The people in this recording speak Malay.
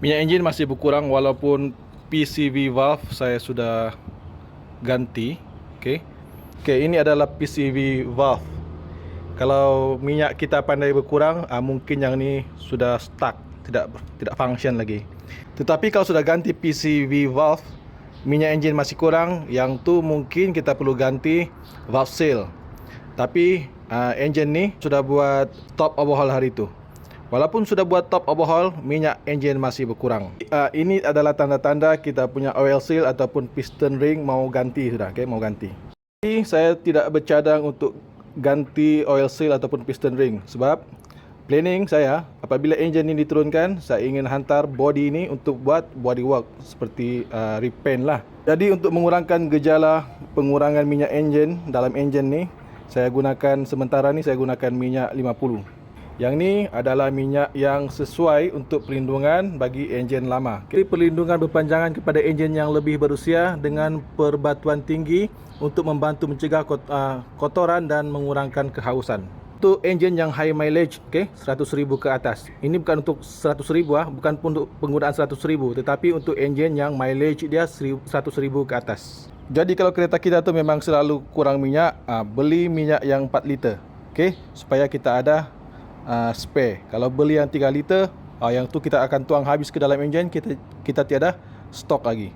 Minyak enjin masih berkurang walaupun PCV valve saya sudah ganti. Okey. Okey, ini adalah PCV valve. Kalau minyak kita pandai berkurang, ah, mungkin yang ni sudah stuck, tidak tidak function lagi. Tetapi kalau sudah ganti PCV valve, minyak enjin masih kurang, yang tu mungkin kita perlu ganti valve seal. Tapi uh, enjin ni sudah buat top overhaul hari tu. Walaupun sudah buat top overhaul, minyak enjin masih berkurang. Uh, ini adalah tanda-tanda kita punya oil seal ataupun piston ring mau ganti sudah, okay? mau ganti. Jadi saya tidak bercadang untuk ganti oil seal ataupun piston ring sebab planning saya apabila enjin ini diturunkan, saya ingin hantar body ini untuk buat body work seperti uh, repaint lah. Jadi untuk mengurangkan gejala pengurangan minyak enjin dalam enjin ni, saya gunakan sementara ni saya gunakan minyak 50. Yang ni adalah minyak yang sesuai untuk perlindungan bagi enjin lama. Jadi perlindungan berpanjangan kepada enjin yang lebih berusia dengan perbatuan tinggi untuk membantu mencegah ah, kotoran dan mengurangkan kehausan. Untuk enjin yang high mileage, okey, 100,000 ke atas. Ini bukan untuk 100,000 ah, bukan pun untuk penggunaan 100,000 tetapi untuk enjin yang mileage dia 100,000 ke atas. Jadi kalau kereta kita tu memang selalu kurang minyak, ah, beli minyak yang 4 liter. Okey, supaya kita ada uh, spare. Kalau beli yang 3 liter, uh, yang tu kita akan tuang habis ke dalam enjin, kita kita tiada stok lagi.